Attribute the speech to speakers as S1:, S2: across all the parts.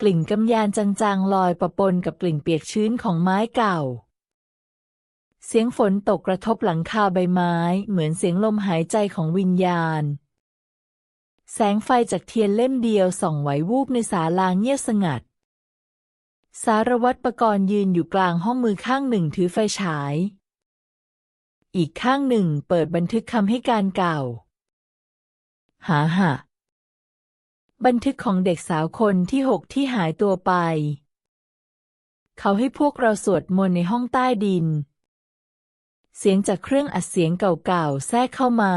S1: กลิ่นกำยานจางๆลอยประปนกับกลิ่นเปียกชื้นของไม้เก่า เสียงฝนตกกระทบหลังคาใบไม้เหมือนเสียงลมหายใจของวิญญาณ แสงไฟจากเทียนเล่มเดียวส่องไหววูบในศาลาเงียบสงัด สารวัตรประกรณ์ยืนอยู่กลางห้องมือข้างหนึ่งถือไฟฉาย อีกข้างหนึ่งเปิดบันทึกคำให้การเก่า หาหะ บันทึกของเด็กสาวคนที่หกที่หายตัวไป เขาให้พวกเราสวดมนต์ในห้องใต้ดิน เสียงจากเครื่องอัดเสียงเก่าๆแทรกเข้ามา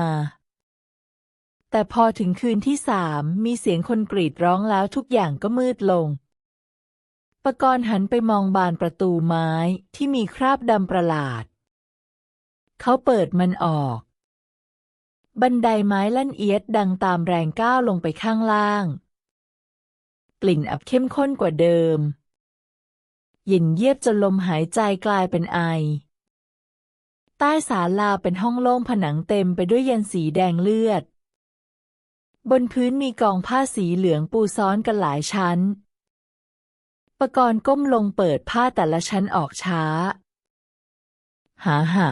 S1: แต่พอถึงคืนที่สามมีเสียงคนกรีดร้องแล้วทุกอย่างก็มืดลง ปกรณ์หันไปมองบานประตูไม้ที่มีคราบดำประหลาด เขาเปิดมันออก บันไดไม้ลั่นเอียดดังตามแรงก้าวลงไปข้างล่าง กลิ่นอับเข้มข้นกว่าเดิม เย็นเยียบจนลมหายใจกลายเป็นไอ ใต้ศาลาเป็นห้องโล่งผนังเต็มไปด้วยยันสีแดงเลือด บนพื้นมีกองผ้าสีเหลืองปูซ้อนกันหลายชั้น ปกรณ์ก้มลงเปิดผ้าแต่ละชั้นออกช้า หาหะ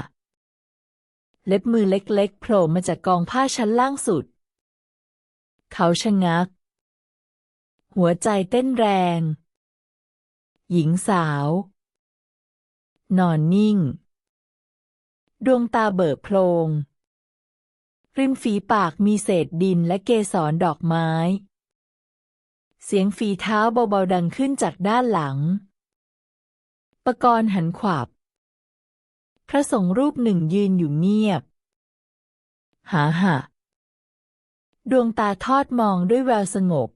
S1: เล็บมือเล็กๆโผล่มาจากกองผ้าชั้นล่างสุด เขาชะงัก หัวใจเต้นแรง หญิงสาว นอนนิ่ง ดวงตาเบิกโพลง ริมฝีปากมีเศษดินและเกสรดอกไม้ เสียงฝีเท้าเบาๆดังขึ้นจากด้านหลัง ปกรณ์หันขวับ พระสงฆ์รูปหนึ่งยืนอยู่เงียบ หาหะดวงตาทอดมองด้วยแววสงบ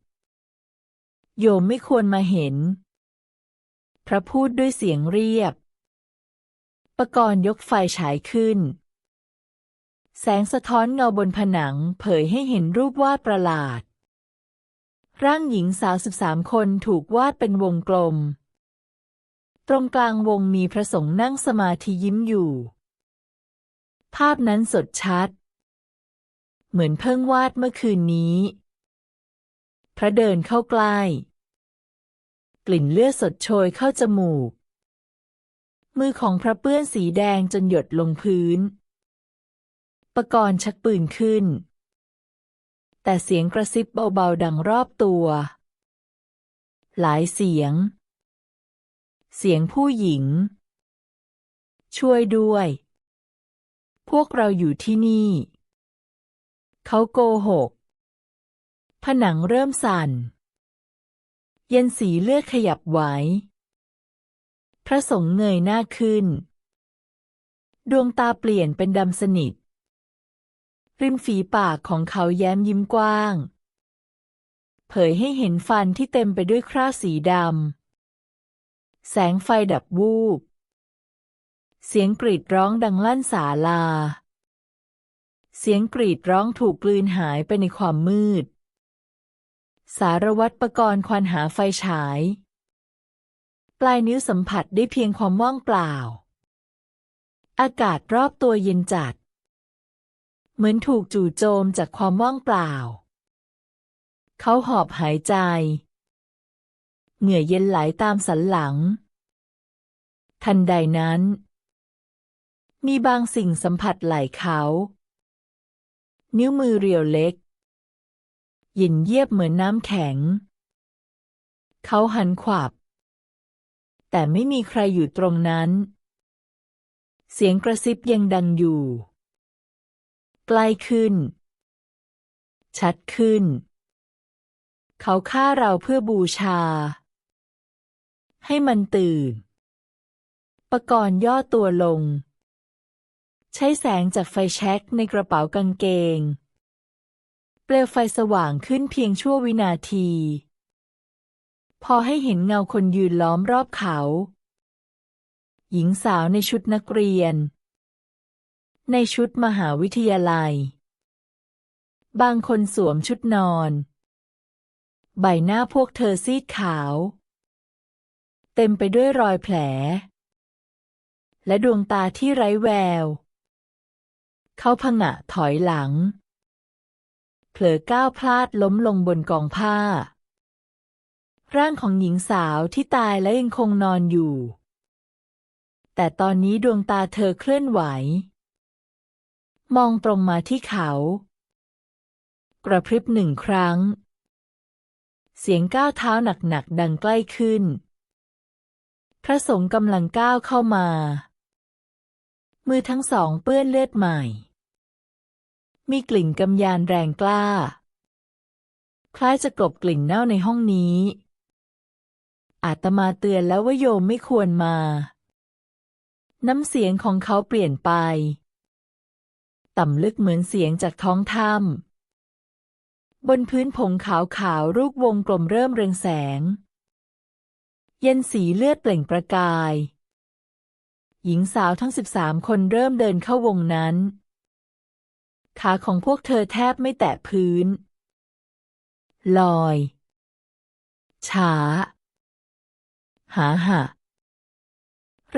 S1: โยมไม่ควรมาเห็น พระพูดด้วยเสียงเรียบปกรณ์ยกไฟฉายขึ้น แสงสะท้อนเงาบนผนังเผยให้เห็นรูปวาดประหลาด ร่างหญิงสาวสิบสามคนถูกวาดเป็นวงกลม ตรงกลางวงมีพระสงฆ์นั่งสมาธิยิ้มอยู่ ภาพนั้นสดชัด เหมือนเพิ่งวาดเมื่อคืนนี้ พระเดินเข้าใกล้ กลิ่นเลือดสดโชยเข้าจมูก มือของพระเปื้อนสีแดงจนหยดลงพื้นปกรณ์ชักปืนขึ้น แต่เสียงกระซิบเบาๆดังรอบตัว หลายเสียง เสียงผู้หญิง ช่วยด้วย พวกเราอยู่ที่นี่ เขาโกหก ผนังเริ่มสั่น เย็นสีเลือดขยับไหว พระสงฆ์เงยหน้าขึ้น ดวงตาเปลี่ยนเป็นดำสนิท ริมฝีปากของเขาแย้มยิ้มกว้าง เผยให้เห็นฟันที่เต็มไปด้วยคราบสีดำ แสงไฟดับวูบ เสียงกรีดร้องดังลั่นศาลา เสียงกรีดร้องถูกกลืนหายไปในความมืด สารวัตรประกรณ์ควานหาไฟฉาย ปลายนิ้วสัมผัสได้เพียงความว่างเปล่า อากาศรอบตัวเย็นจัด เหมือนถูกจู่โจมจากความว่างเปล่า เขาหอบหายใจ เหงื่อเย็นไหลตามสันหลัง ทันใดนั้น มีบางสิ่งสัมผัสไหล่เขา นิ้วมือเรียวเล็กเย็นเยียบเหมือนน้ำแข็ง เขาหันขวับ แต่ไม่มีใครอยู่ตรงนั้น เสียงกระซิบยังดังอยู่ ใกล้ขึ้น ชัดขึ้นเขาฆ่าเราเพื่อบูชา ให้มันตื่น ประกรณ์ย่อตัวลง ใช้แสงจากไฟแช็กในกระเป๋ากางเกง เปลวไฟสว่างขึ้นเพียงชั่ววินาที พอให้เห็นเงาคนยืนล้อมรอบเขา หญิงสาวในชุดนักเรียน ในชุดมหาวิทยาลัย บางคนสวมชุดนอน ใบหน้าพวกเธอซีดขาว เต็มไปด้วยรอยแผล และดวงตาที่ไร้แวว เขาผงะถอยหลัง เผลอก้าวพลาดล้มลงบนกองผ้า ร่างของหญิงสาวที่ตายและยังคงนอนอยู่ แต่ตอนนี้ดวงตาเธอเคลื่อนไหว มองตรงมาที่เขา กระพริบหนึ่งครั้ง เสียงก้าวเท้าหนักๆดังใกล้ขึ้น พระสงฆ์กำลังก้าวเข้ามา มือทั้งสองเปื้อนเลือดใหม่ มีกลิ่นกำยานแรงกล้า คล้ายจะกลบกลิ่นเน่าในห้องนี้ อาตมาเตือนแล้วว่าโยมไม่ควรมา น้ำเสียงของเขาเปลี่ยนไป ต่ำลึกเหมือนเสียงจากท้องถ้ำบนพื้นผงขาวขาวๆรูปวงกลมเริ่มเรืองแสง เย็นสีเลือดเปล่งประกาย หญิงสาวทั้งสิบสามคนเริ่มเดินเข้าวงนั้น ขาของพวกเธอแทบไม่แตะพื้น ลอย ช้า หาหะ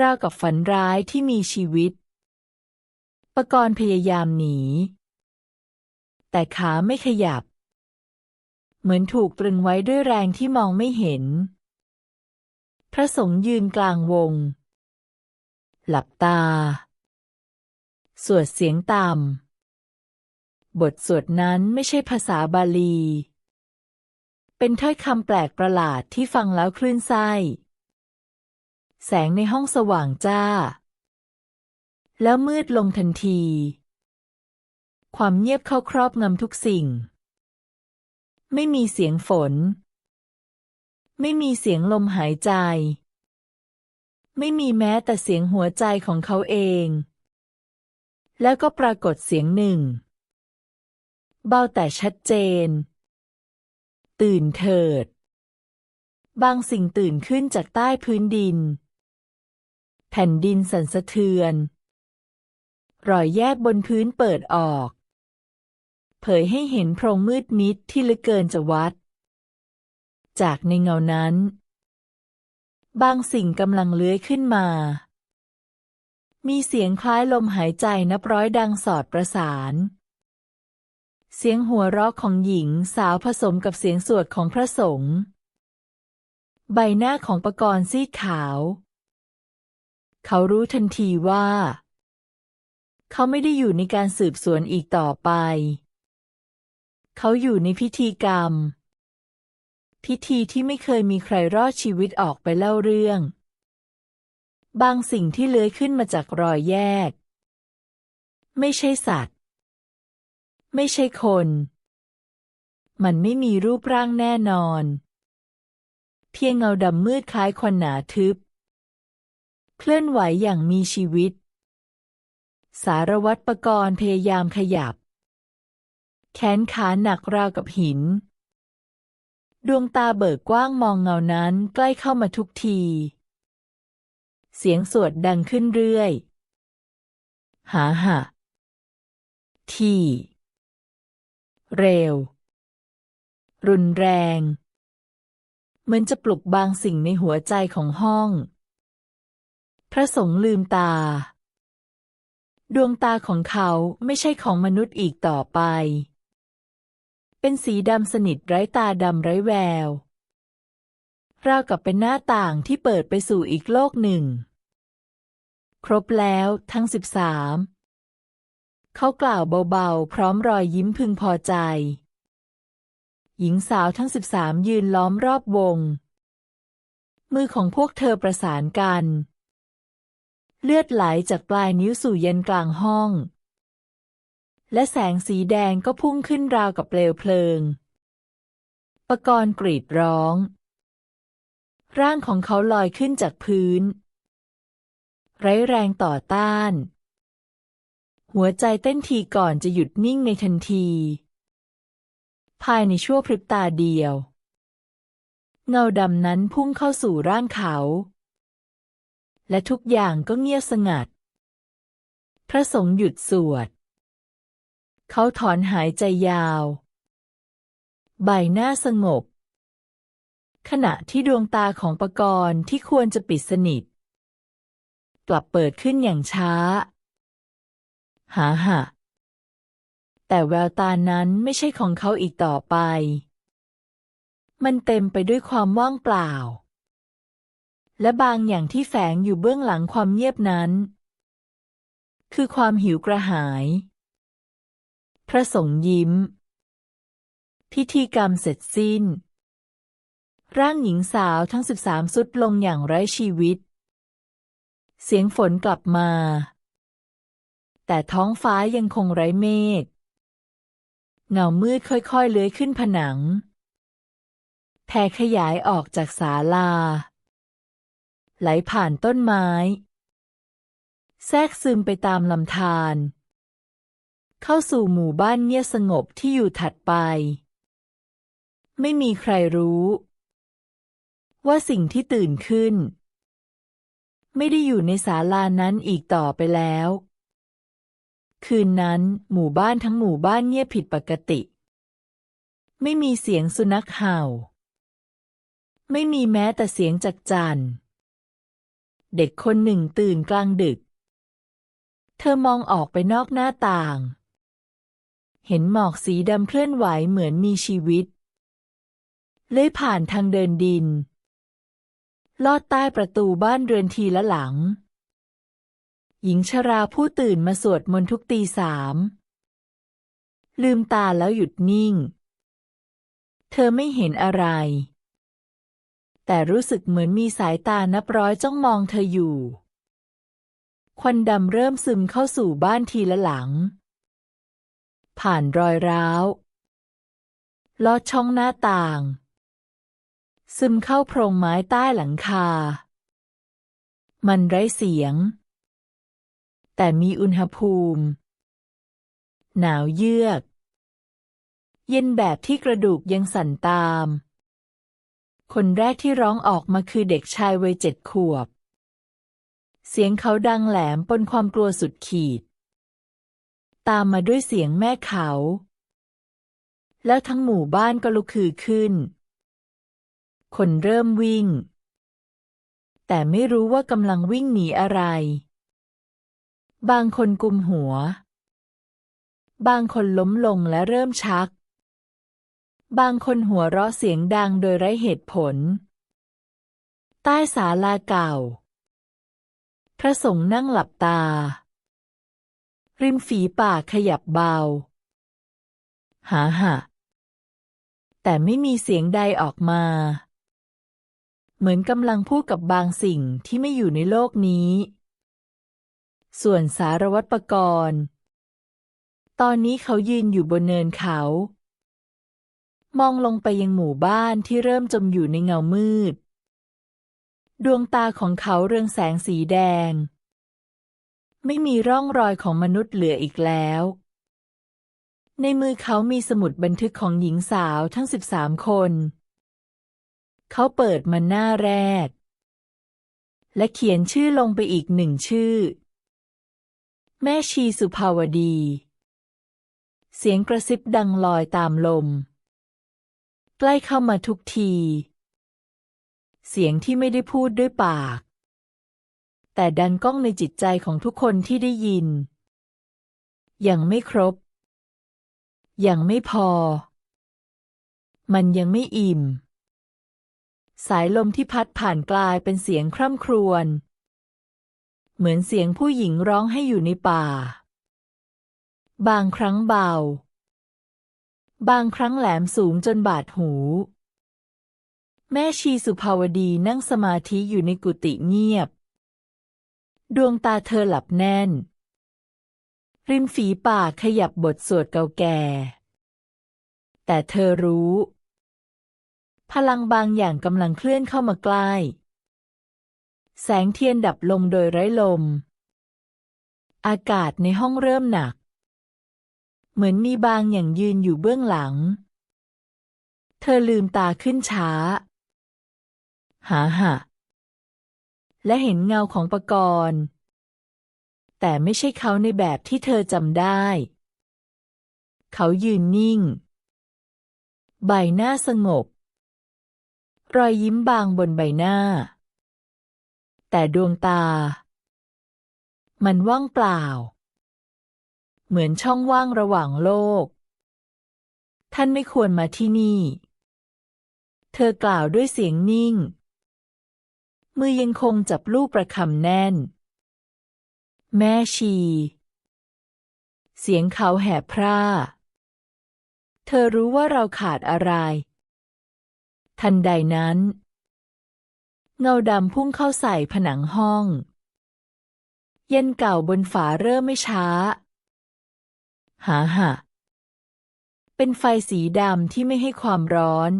S1: ราวกับฝันร้ายที่มีชีวิต ปกรณ์พยายามหนี แต่ขาไม่ขยับ เหมือนถูกตรึงไว้ด้วยแรงที่มองไม่เห็น พระสงฆ์ยืนกลางวง หลับตา สวดเสียงต่ำ บทสวดนั้นไม่ใช่ภาษาบาลี เป็นถ้อยคำแปลกประหลาดที่ฟังแล้วคลื่นไส้ แสงในห้องสว่างจ้า แล้วมืดลงทันที ความเงียบเข้าครอบงำทุกสิ่ง ไม่มีเสียงฝน ไม่มีเสียงลมหายใจ ไม่มีแม้แต่เสียงหัวใจของเขาเอง แล้วก็ปรากฏเสียงหนึ่ง เบาแต่ชัดเจน ตื่นเถิด บางสิ่งตื่นขึ้นจากใต้พื้นดิน แผ่นดินสั่นสะเทือน รอยแยกบนพื้นเปิดออก เผยให้เห็นโพรงมืดมิดที่ลึกเกินจะวัด จากในเงานั้น บางสิ่งกำลังเลื้อยขึ้นมา มีเสียงคล้ายลมหายใจนับร้อยดังสอดประสาน เสียงหัวเราะของหญิงสาวผสมกับเสียงสวดของพระสงฆ์ ใบหน้าของปกรณ์ซีดขาว เขารู้ทันทีว่า เขาไม่ได้อยู่ในการสืบสวนอีกต่อไป เขาอยู่ในพิธีกรรม พิธีที่ไม่เคยมีใครรอดชีวิตออกไปเล่าเรื่อง บางสิ่งที่เลื้อยขึ้นมาจากรอยแยก ไม่ใช่สัตว์ ไม่ใช่คน มันไม่มีรูปร่างแน่นอน เพียงเงาดำมืดคล้ายควันหนาทึบ เคลื่อนไหวอย่างมีชีวิต สารวัตรประกรณ์พยายามขยับ แขนขาหนักราวกับหิน ดวงตาเบิกกว้างมองเงานั้นใกล้เข้ามาทุกที เสียงสวดดังขึ้นเรื่อย หาหะที่เร็ว รุนแรงเหมือนจะปลุกบางสิ่งในหัวใจของห้อง พระสงฆ์ลืมตา ดวงตาของเขาไม่ใช่ของมนุษย์อีกต่อไป เป็นสีดำสนิทไร้ตาดำไร้แวว ราวกับเป็นหน้าต่างที่เปิดไปสู่อีกโลกหนึ่ง ครบแล้วทั้งสิบสามเขากล่าวเบาๆ พร้อมรอยยิ้มพึงพอใจ หญิงสาวทั้งสิบสามยืนล้อมรอบวง มือของพวกเธอประสานกัน เลือดไหลจากปลายนิ้วสู่เยันกลางห้อง และแสงสีแดงก็พุ่งขึ้นราวกับเปลวเพลิง ปกรณ์กรีดร้อง ร่างของเขาลอยขึ้นจากพื้น ไร้แรงต่อต้าน หัวใจเต้นทีก่อนจะหยุดนิ่งในทันที ภายในชั่วพริบตาเดียว เงาดำนั้นพุ่งเข้าสู่ร่างเขา และทุกอย่างก็เงียบสงัด พระสงฆ์หยุดสวด เขาถอนหายใจยาว ใบหน้าสงบ ขณะที่ดวงตาของปกรณ์ที่ควรจะปิดสนิท กลับเปิดขึ้นอย่างช้า หาหะแต่แววตานั้นไม่ใช่ของเขาอีกต่อไป มันเต็มไปด้วยความว่างเปล่า และบางอย่างที่แฝงอยู่เบื้องหลังความเงียบนั้น คือความหิวกระหาย พระสงฆ์ยิ้ม พิธีกรรมเสร็จสิ้น ร่างหญิงสาวทั้งสิบสามสุดลงอย่างไร้ชีวิต เสียงฝนกลับมา แต่ท้องฟ้ายังคงไร้เมฆเงามืดค่อยๆ เลื้อยขึ้นผนังแผ่ขยายออกจากศาลา ไหลผ่านต้นไม้ แทรกซึมไปตามลำธาร เข้าสู่หมู่บ้านเงียบสงบที่อยู่ถัดไป ไม่มีใครรู้ ว่าสิ่งที่ตื่นขึ้น ไม่ได้อยู่ในศาลานั้นอีกต่อไปแล้ว คืนนั้นหมู่บ้านทั้งหมู่บ้านเงียบผิดปกติ ไม่มีเสียงสุนัขเห่า ไม่มีแม้แต่เสียงจักจั่นเด็กคนหนึ่งตื่นกลางดึกเธอมองออกไปนอกหน้าต่าง เห็นหมอกสีดำเคลื่อนไหวเหมือนมีชีวิต เลื้อยผ่านทางเดินดิน ลอดใต้ประตูบ้านเรือนทีละหลัง หญิงชราผู้ตื่นมาสวดมนต์ทุกตีสาม ลืมตาแล้วหยุดนิ่ง เธอไม่เห็นอะไร แต่รู้สึกเหมือนมีสายตานับร้อยจ้องมองเธออยู่ ควันดำเริ่มซึมเข้าสู่บ้านทีละหลัง ผ่านรอยร้าวลอดช่องหน้าต่าง ซึมเข้าโพรงไม้ใต้หลังคา มันไร้เสียง แต่มีอุณหภูมิ หนาวเยือก เย็นแบบที่กระดูกยังสั่นตาม คนแรกที่ร้องออกมาคือเด็กชายวัยเจ็ดขวบ เสียงเขาดังแหลมปนความกลัวสุดขีด ตามมาด้วยเสียงแม่เขา แล้วทั้งหมู่บ้านก็ลุกคือขึ้น คนเริ่มวิ่ง แต่ไม่รู้ว่ากำลังวิ่งหนีอะไร บางคนกุมหัว บางคนล้มลงและเริ่มชัก บางคนหัวเราะเสียงดังโดยไร้เหตุผล ใต้ศาลาเก่า พระสงฆ์นั่งหลับตา ริมฝีปากขยับเบาหาหะแต่ไม่มีเสียงใดออกมา เหมือนกำลังพูดกับบางสิ่งที่ไม่อยู่ในโลกนี้ ส่วนสารวัตรประกรณ์ ตอนนี้เขายืนอยู่บนเนินเขา มองลงไปยังหมู่บ้านที่เริ่มจมอยู่ในเงามืด ดวงตาของเขาเรืองแสงสีแดง ไม่มีร่องรอยของมนุษย์เหลืออีกแล้ว ในมือเขามีสมุดบันทึกของหญิงสาวทั้งสิบสามคน เขาเปิดมันหน้าแรก และเขียนชื่อลงไปอีกหนึ่งชื่อ แม่ชีสุภาวดี เสียงกระซิบดังลอยตามลม ใกล้เข้ามาทุกที เสียงที่ไม่ได้พูดด้วยปาก แต่ดันก้องในจิตใจของทุกคนที่ได้ยิน ยังไม่ครบ ยังไม่พอ มันยังไม่อิ่ม สายลมที่พัดผ่านกลายเป็นเสียงคร่ำครวญ เหมือนเสียงผู้หญิงร้องให้อยู่ในป่า บางครั้งเบา บางครั้งแหลมสูงจนบาดหูแม่ชีสุภาวดีนั่งสมาธิอยู่ในกุฏิเงียบ ดวงตาเธอหลับแน่น ริมฝีปากขยับบทสวดเก่าแก่ แต่เธอรู้ พลังบางอย่างกำลังเคลื่อนเข้ามาใกล้ แสงเทียนดับลงโดยไร้ลม อากาศในห้องเริ่มหนัก เหมือนมีบางอย่างยืนอยู่เบื้องหลัง เธอลืมตาขึ้นช้า หาหะ และเห็นเงาของปกรณ์ แต่ไม่ใช่เขาในแบบที่เธอจำได้ เขายืนนิ่ง ใบหน้าสงบ รอยยิ้มบางบนใบหน้า แต่ดวงตา มันว่างเปล่า เหมือนช่องว่างระหว่างโลก ท่านไม่ควรมาที่นี่ เธอกล่าวด้วยเสียงนิ่ง มือยังคงจับลูกประคำแน่น แม่ชี เสียงเขาแหบพร่า เธอรู้ว่าเราขาดอะไร ทันใดนั้น เงาดำพุ่งเข้าใส่ผนังห้อง เย็นเก่าบนฝาเริ่มไม่ช้า หาหะเป็นไฟสีดำที่ไม่ให้ความร้อน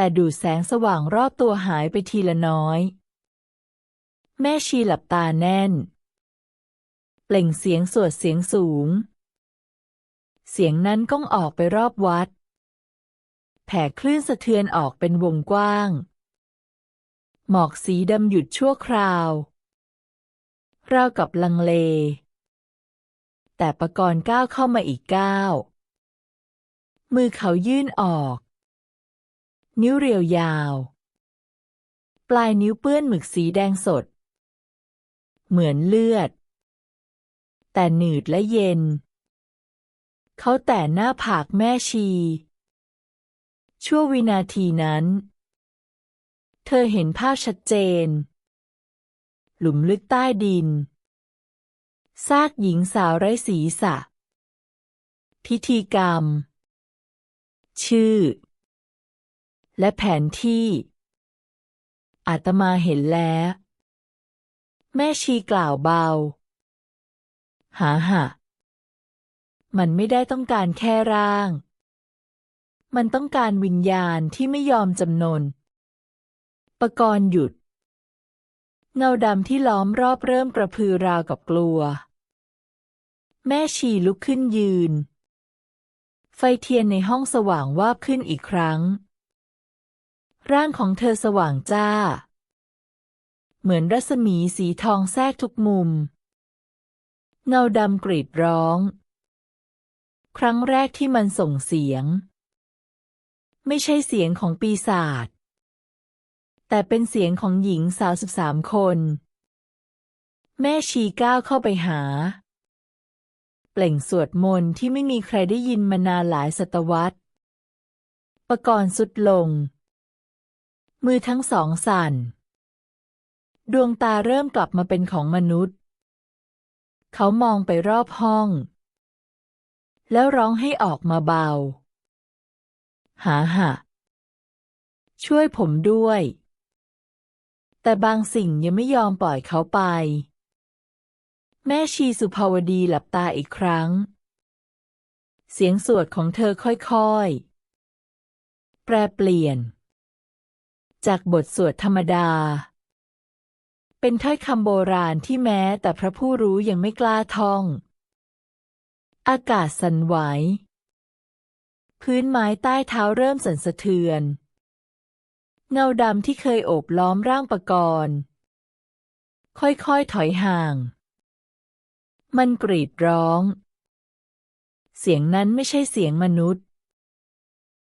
S1: แต่ดูแสงสว่างรอบตัวหายไปทีละน้อย แม่ชีหลับตาแน่น เปล่งเสียงสวดเสียงสูง เสียงนั้นก้องออกไปรอบวัด แผ่คลื่นสะเทือนออกเป็นวงกว้าง หมอกสีดำหยุดชั่วคราวราวกับลังเล แต่ปกรณ์ก้าวเข้ามาอีกก้าว มือเขายื่นออก นิ้วเรียวยาว ปลายนิ้วเปื้อนหมึกสีแดงสด เหมือนเลือด แต่หนืดและเย็น เขาแต่หน้าผากแม่ชี ชั่ววินาทีนั้น เธอเห็นภาพชัดเจน หลุมลึกใต้ดิน ซากหญิงสาวไร้ศีรษะ พิธีกรรม ชื่อ และแผนที่ อาตมาเห็นแล้ว แม่ชีกล่าวเบา หาหะมันไม่ได้ต้องการแค่ร่าง มันต้องการวิญญาณที่ไม่ยอมจำนน ปรกรณ์หยุด เงาดำที่ล้อมรอบเริ่มกระพือราวกับกลัว แม่ชีลุกขึ้นยืน ไฟเทียนในห้องสว่างวาบขึ้นอีกครั้ง ร่างของเธอสว่างจ้า เหมือนรัศมีสีทองแทรกทุกมุม เงาดำกรีดร้อง ครั้งแรกที่มันส่งเสียง ไม่ใช่เสียงของปีศาจแต่เป็นเสียงของหญิงสาวสิบสามคน แม่ชีก้าวเข้าไปหา เปล่งสวดมนต์ที่ไม่มีใครได้ยินมานานหลายศตวรรษ ประกรณ์สุดลง มือทั้งสองสั่น ดวงตาเริ่มกลับมาเป็นของมนุษย์ เขามองไปรอบห้อง แล้วร้องให้ออกมาเบา หาหะช่วยผมด้วย แต่บางสิ่งยังไม่ยอมปล่อยเขาไป แม่ชีสุภาวดีหลับตาอีกครั้ง เสียงสวดของเธอค่อยๆ แปรเปลี่ยน จากบทสวดธรรมดา เป็นถ้อยคำโบราณที่แม้แต่พระผู้รู้ยังไม่กล้าท่อง อากาศสั่นไหว พื้นไม้ใต้เท้าเริ่มสั่นสะเทือน เงาดำที่เคยโอบล้อมร่างปกรณ์ค่อยๆ ถอยห่าง มันกรีดร้อง เสียงนั้นไม่ใช่เสียงมนุษย์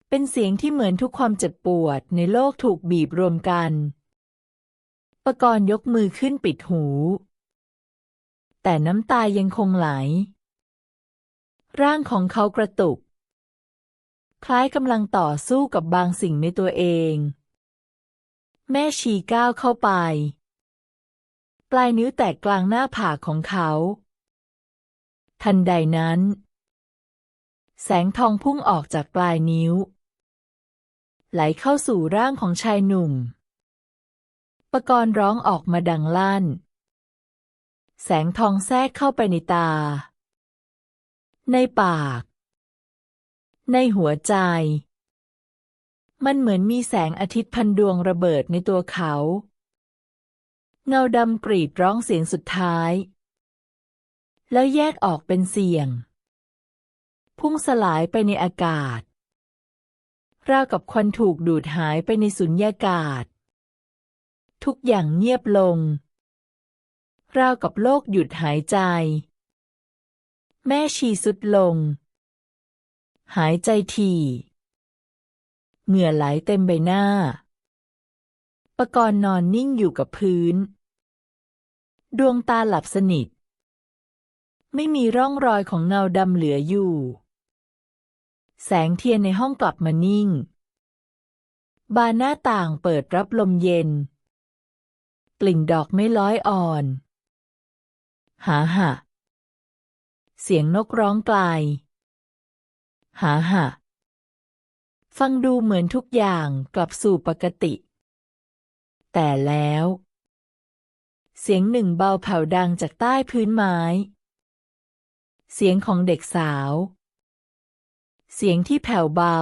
S1: เป็นเสียงที่เหมือนทุกความเจ็บปวดในโลกถูกบีบรวมกันปกรณ์ยกมือขึ้นปิดหู แต่น้ำตายังคงไหล ร่างของเขากระตุก คล้ายกำลังต่อสู้กับบางสิ่งในตัวเอง แม่ชีก้าวเข้าไป ปลายนิ้วแตกกลางหน้าผากของเขา ทันใดนั้นแสงทองพุ่งออกจากปลายนิ้ว ไหลเข้าสู่ร่างของชายหนุ่ม ปกรณ์ร้องออกมาดังลั่น แสงทองแทรกเข้าไปในตา ในปาก ในหัวใจ มันเหมือนมีแสงอาทิตย์พันดวงระเบิดในตัวเขา เงาดำกรีดร้องเสียงสุดท้าย แล้วแยกออกเป็นเสียง พุ่งสลายไปในอากาศ ราวกับควันถูกดูดหายไปในสุญญากาศ ทุกอย่างเงียบลง ราวกับโลกหยุดหายใจ แม่ชีสุดลง หายใจทีเหงื่อไหลเต็มใบหน้าปกรณ์นอนนิ่งอยู่กับพื้น ดวงตาหลับสนิท ไม่มีร่องรอยของเงาดำเหลืออยู่ แสงเทียนในห้องกลับมานิ่ง บานหน้าต่างเปิดรับลมเย็น กลิ่นดอกไม่ร้อยอ่อน หาหะเสียงนกร้องไกล หาหะฟังดูเหมือนทุกอย่างกลับสู่ปกติ แต่แล้ว เสียงหนึ่งเบาแผ่วดังจากใต้พื้นไม้ เสียงของเด็กสาว เสียงที่แผ่วเบา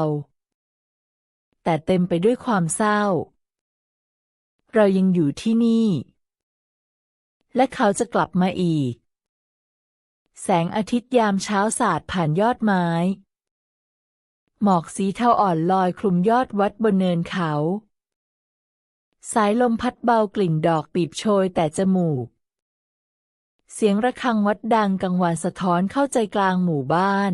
S1: แต่เต็มไปด้วยความเศร้า เรายังอยู่ที่นี่ และเขาจะกลับมาอีก แสงอาทิตย์ยามเช้าสาดผ่านยอดไม้ หมอกสีเทาอ่อนลอยคลุมยอดวัดบนเนินเขา สายลมพัดเบากลิ่นดอกปีบโชยแต่จมูก เสียงระฆังวัดดังกังวานสะท้อนเข้าใจกลางหมู่บ้าน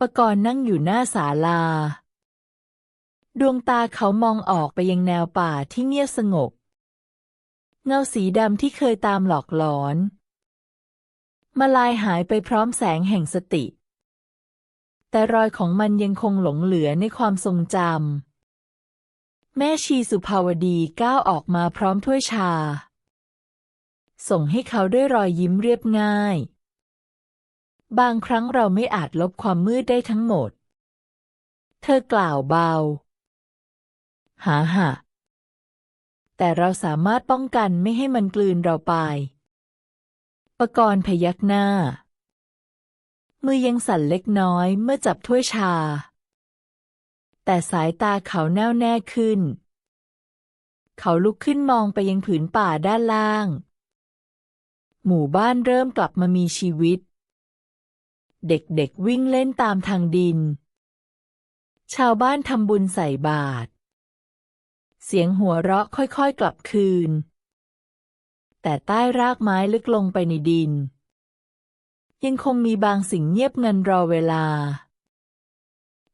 S1: ปรกรณ์นั่งอยู่หน้าศาลา ดวงตาเขามองออกไปยังแนวป่าที่เงียบสงบ เงาสีดำที่เคยตามหลอกหลอน มาลายหายไปพร้อมแสงแห่งสติ แต่รอยของมันยังคงหลงเหลือในความทรงจำ แม่ชีสุภาวดีก้าวออกมาพร้อมถ้วยชา ส่งให้เขาด้วยรอยยิ้มเรียบง่าย บางครั้งเราไม่อาจลบความมืดได้ทั้งหมด เธอกล่าวเบา หาหะแต่เราสามารถป้องกันไม่ให้มันกลืนเราไปปกรณ์พยักหน้า มือยังสั่นเล็กน้อยเมื่อจับถ้วยชา แต่สายตาเขาแน่วแน่ขึ้น เขาลุกขึ้นมองไปยังผืนป่าด้านล่าง หมู่บ้านเริ่มกลับมามีชีวิต เด็กๆวิ่งเล่นตามทางดิน ชาวบ้านทำบุญใส่บาตร เสียงหัวเราะค่อยๆกลับคืน แต่ใต้รากไม้ลึกลงไปในดิน ยังคงมีบางสิ่งเงียบงันรอเวลา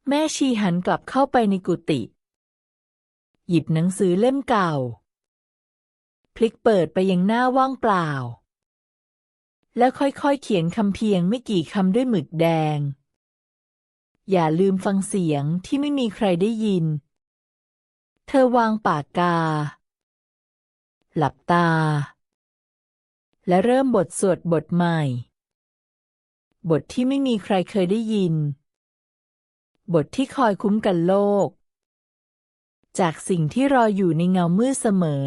S1: แม่ชีหันกลับเข้าไปในกุฏิ หยิบหนังสือเล่มเก่า พลิกเปิดไปยังหน้าว่างเปล่า แล้วค่อยๆ เขียนคำเพียงไม่กี่คำด้วยหมึกแดง อย่าลืมฟังเสียงที่ไม่มีใครได้ยิน เธอวางปากกา หลับตา และเริ่มบทสวดบทใหม่ บทที่ไม่มีใครเคยได้ยิน บทที่คอยคุ้มกันโลก จากสิ่งที่รออยู่ในเงามืดเสมอ